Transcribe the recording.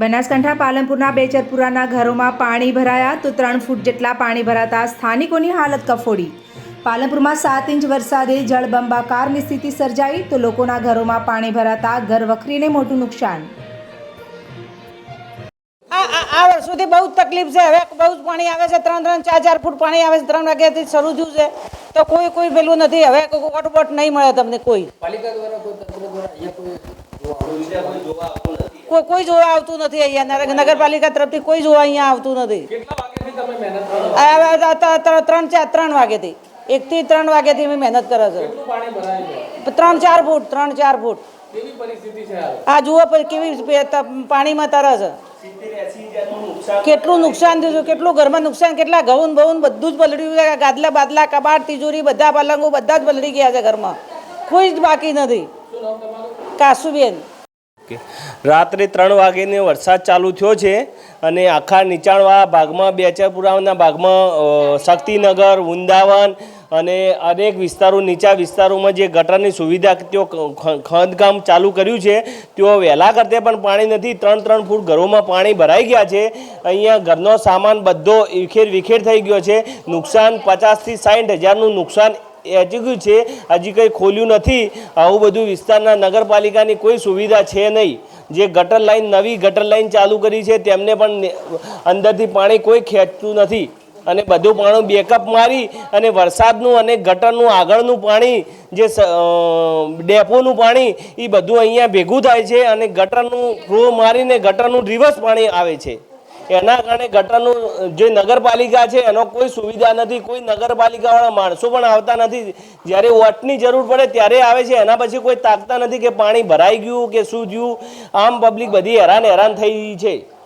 બનાસકાંઠા પાલનપુરના બેચરપુરાના ઘરોમાં પાણી ભરાયા તો ત્રણ ફૂટ જેટલા પાણી ભરાતા સ્થાનિકોની હાલત કફોડી. પાલનપુરમાં સાત ઇંચ વરસાદે જળબંબાકારની સ્થિતિ સર્જાઈ તો લોકોના ઘરોમાં પાણી ભરાતા ઘર વખરીને મોટું નુકસાન. આ આ આ વર્ષોથી બહુ જ તકલીફ છે. હવે બહુ જ પાણી આવે છે. ત્રણ ત્રણ ચાર ચાર ફૂટ પાણી આવે છે. ત્રણ વાગ્યાથી શરૂ થયું છે. તો કોઈ કોઈ પેલું નથી. હવે વોટબોટ નહીં મળે તમને કોઈ. પાલિકા દ્વારા કોઈ તંત્ર દ્વારા અહીંયા કોઈ જોવા નથી? કોઈ કોઈ જોવા આવતું નથી અહીંયા. નગરપાલિકા તરફથી કોઈ જોવા અહીંયા આવતું નથી. ત્રણ ચાર ત્રણ વાગ્યાથી. એકથી ત્રણ વાગ્યાથી અમે મહેનત કરે છે. ત્રણ ચાર ફૂટ ત્રણ ચાર ફૂટ. આ જુઓ કેવી પાણીમાં તરે છે. કેટલું નુકસાન થયું કેટલું ઘરમાં નુકસાન કેટલા ઘઉં બહુન બધું જ પલળ્યું છે ગાદલા બાદલા કબાટ તિજોરી બધા પલંગો બધા જ પલળી ગયા છે ઘરમાં. કોઈ જ બાકી નથી. કાસુબેન. કે રાત્રે ત્રણ વાગ્યાને વરસાદ ચાલુ થયો છે અને આખા નીચાણવાળા ભાગમાં બેચરપુરાના ભાગમાં શક્તિનગર, વૃંદાવન અને અનેક વિસ્તારો, નીચા વિસ્તારોમાં જે ગટરની સુવિધા તેઓ ખંદકામ ચાલુ કર્યું છે, તેઓ વહેલા કરતે પણ પાણી નથી. ત્રણ ત્રણ ફૂટ ઘરોમાં પાણી ભરાઈ ગયા છે. અહીંયા ઘરનો સામાન બધો વિખેર વિખેર થઈ ગયો છે. નુકસાન પચાસથી સાઠ હજારનું નુકસાન એચગ્યું છે. હજી કંઈ ખોલ્યું નથી. આવું બધું વિસ્તારના નગરપાલિકાની કોઈ સુવિધા છે નહીં. જે ગટર લાઈન, નવી ગટર લાઈન ચાલુ કરી છે, તેમને પણ અંદરથી પાણી કોઈ ખેંચતું નથી. અને બધું પાણી બેકઅપ મારી અને વરસાદનું અને ગટરનું આગળનું પાણી, જે ડેપોનું પાણી એ બધું અહીંયા ભેગું થાય છે અને ગટરનું ફ્લો મારીને ગટરનું રિવર્સ પાણી આવે છે. એના કારણે ગટરનું, જે નગરપાલિકા છે, એનો કોઈ સુવિધા નથી. કોઈ નગરપાલિકાવાળા માણસો પણ આવતા નથી. જ્યારે વોટની જરૂર પડે ત્યારે આવે છે. એના પછી કોઈ તાકતા નથી કે પાણી ભરાઈ ગયું કે શું થયું. આમ પબ્લિક બધી હેરાન હેરાન થઈ છે.